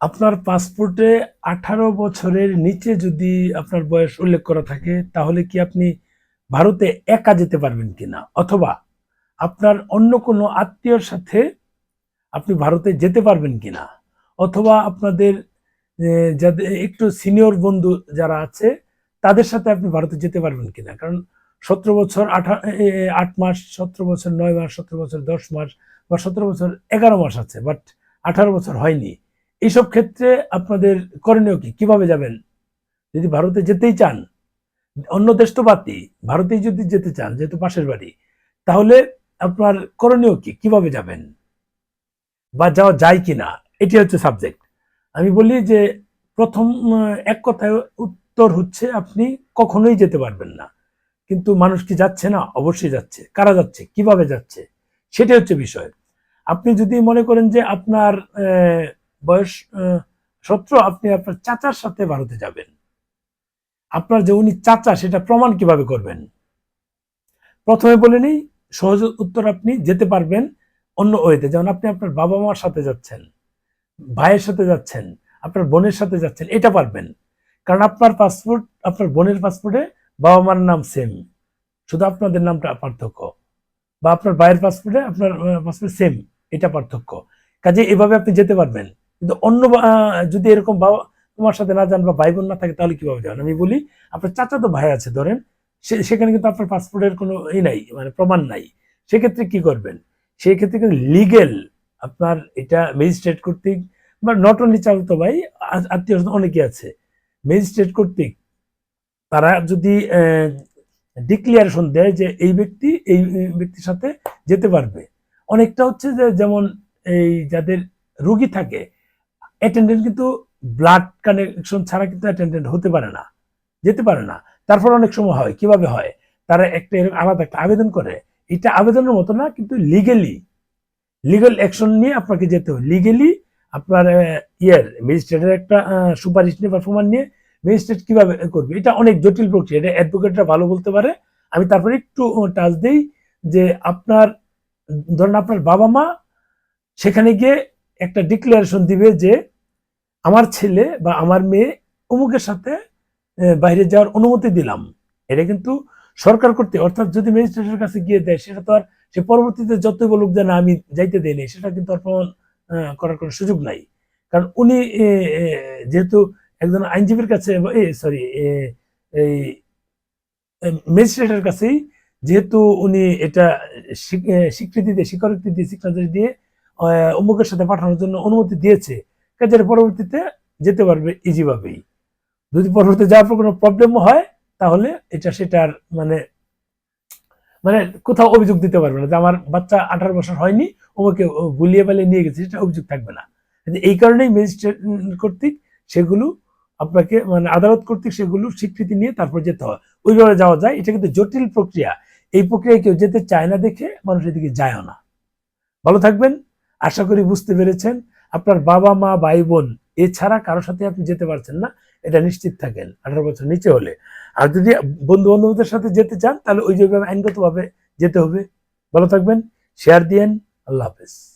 আপনার পাসপোর্টে আঠারো বছরের নিচে যদি আপনার বয়স উল্লেখ করা থাকে, তাহলে কি আপনি ভারতে একা যেতে পারবেন কিনা? অথবা আপনার অন্য কোনো আত্মীয়র সাথে আপনি ভারতে যেতে পারবেন কিনা? অথবা আপনাদের যাদের, একটু সিনিয়র বন্ধু যারা আছে, তাদের সাথে আপনি ভারতে যেতে পারবেন কিনা? কারণ সতেরো বছর আঠা আট মাস, সতেরো বছর নয় মাস, সতেরো বছর দশ মাস বা সতেরো বছর এগারো মাস আছে, বাট আঠারো বছর হয়নি। এইসব ক্ষেত্রে আপনাদের করণীয় কি? কীভাবে যাবেন? যদি ভারতে যেতেই চান, অন্য দেশ তো বাদই, ভারতেই যদি যেতে চান, যেহেতু পাশের বাড়ি, তাহলে আপনার করণীয় কি? কীভাবে যাবেন? বা যাওয়া যায় কিনা? এটি হচ্ছে সাবজেক্ট আমি বলি যে প্রথম এক কথায় উত্তর হচ্ছে আপনি কখনোই যেতে পারবেন না। কিন্তু মানুষ কি যাচ্ছে না? অবশ্যই যাচ্ছে। কারা যাচ্ছে? কীভাবে যাচ্ছে? সেটাই হচ্ছে বিষয়। আপনি যদি মনে করেন যে আপনার বয়স সত্র, আপনি আপনার চাচার সাথে ভারতে যাবেন। আপনার যে উনি চাচা, সেটা প্রমাণ কীভাবে করবেন? প্রথমে বলে নেই, সহজ উত্তর আপনি যেতে পারবেন অন্য ওয়েতে। যেমন আপনি আপনার বাবা মার সাথে যাচ্ছেন, ভাইয়ের সাথে যাচ্ছেন, আপনার বোনের সাথে যাচ্ছেন, এটা পারবেন। কারণ আপনার পাসপোর্ট, আপনার বোনের পাসপোর্টে বাবা মার নাম সেম শুধু আপনাদের নামটা পার্থক্য। বা আপনার ভাইয়ের পাসপোর্টে আপনার পাসপোর্ট সেম এটা পার্থক্য। কাজে এভাবে আপনি যেতে পারবেন। কিন্তু অন্য যদি এরকম বাবা তোমার সাথে না যান বা ভাই বোন না থাকে, তাহলে কীভাবে যান আমি বলি, আপনার চাচা তো ভাই আছে, ধরেন সেখানে কিন্তু আপনার পাসপোর্টের কোনো ই নাই মানে প্রমাণ নাই। সেক্ষেত্রে কি করবেন? সেই ক্ষেত্রে কিন্তু লিগেল আপনার এটা ম্যাজিস্ট্রেট কর্তৃক, বা নট অনলি চালিত ভাই আত্মীয় অনেকে আছে ম্যাজিস্ট্রেট কর্তৃক তারা যদি ডিক্লিয়ারেশন দেয় যে এই ব্যক্তি, এই ব্যক্তির সাথে যেতে পারবে। অনেকটা হচ্ছে যে যেমন এই যাদের রুগী থাকে অ্যাটেন্ডেন্ট কিন্তু ব্লাড কানেকশন ছাড়া কিন্তু অ্যাটেন্ডেন্ট হতে পারে না, যেতে পারে না। তারপর অনেক সময় হয়, কীভাবে হয়? তারা একটা আলাদা একটা আবেদন করে। এটা আবেদনের মতো না, কিন্তু লিগেলি লিগাল অ্যাকশন নিয়ে আপনাকে যেতে হবে। লিগেলি আপনার ইয়ের ম্যাজিস্ট্রেটের একটা সুপারিশ নিয়ে বা প্রমাণ নিয়ে ম্যাজিস্ট্রেট কীভাবে করবে? এটা অনেক জটিল প্রক্রিয়া। এটা অ্যাডভোকেটরা ভালো বলতে পারে। আমি তারপরে একটু টাচ দিই যে আপনার, ধরেন আপনার বাবা মা সেখানে গিয়ে একটা ডিক্লারেশন দিবে যে আমার ছেলে বা আমার মেয়ে অমুকের সাথে বাইরে যাওয়ার অনুমতি দিলাম। এটা কিন্তু সরকার করতে অর্থাৎ যদি ম্যাজিস্ট্রেটের কাছে গিয়ে দেয়, সেটা তো আর, সে পরবর্তীতে যতই বলুক যে না, আমি যাইতে দেয়নি সেটা কিন্তু আর প্রমাণ করার কোনো সুযোগ নাই। কারণ উনি যেহেতু একজন আইনজীবীর কাছে সরি এই ম্যাজিস্ট্রেটের কাছেই যেহেতু উনি এটা স্বীকৃতি দিয়ে, স্বীকারোক্তি দিয়ে সিগনেচার দিয়ে অমুকের সাথে পাঠানোর জন্য অনুমতি দিয়েছে। কাজের পরবর্তীতে যেতে পারবে ইজিভাবেই যদি পরবর্তীতে যাওয়ার পর কোনো প্রবলেম হয়, তাহলে এটা সেটার মানে মানে কোথাও অভিযোগ দিতে পারবে না যে আমার বাচ্চা আঠারো বছর হয়নি ওকে গুলিয়ে পালিয়ে নিয়ে গেছে, সেটা অভিযোগ থাকবে না। এই কারণেই ম্যাজিস্ট্রেট কর্তৃক সেগুলো আপনাকে মানে আদালত কর্তৃক সেগুলো স্বীকৃতি নিয়ে তারপর যেতে হয়। ওইভাবে যাওয়া যায়, এটা কিন্তু জটিল প্রক্রিয়া। এই প্রক্রিয়ায় কেউ যেতে চায় না দেখে মানুষ এদিকে যায়ও না। ভালো থাকবেন। আশা করি বুঝতে পেরেছেন। আপনার বাবা, মা, ভাই, বোন, এছাড়া কারোর সাথে আপনি যেতে পারছেন না, এটা নিশ্চিত থাকেন আঠারো বছর নিচে হলে। আর যদি বন্ধু বান্ধবদের সাথে যেতে চান, তাহলে ওই যেভাবে আইনগতভাবে যেতে হবে। ভালো থাকবেন, শেয়ার দিয়েন, আল্লাহ হাফেজ।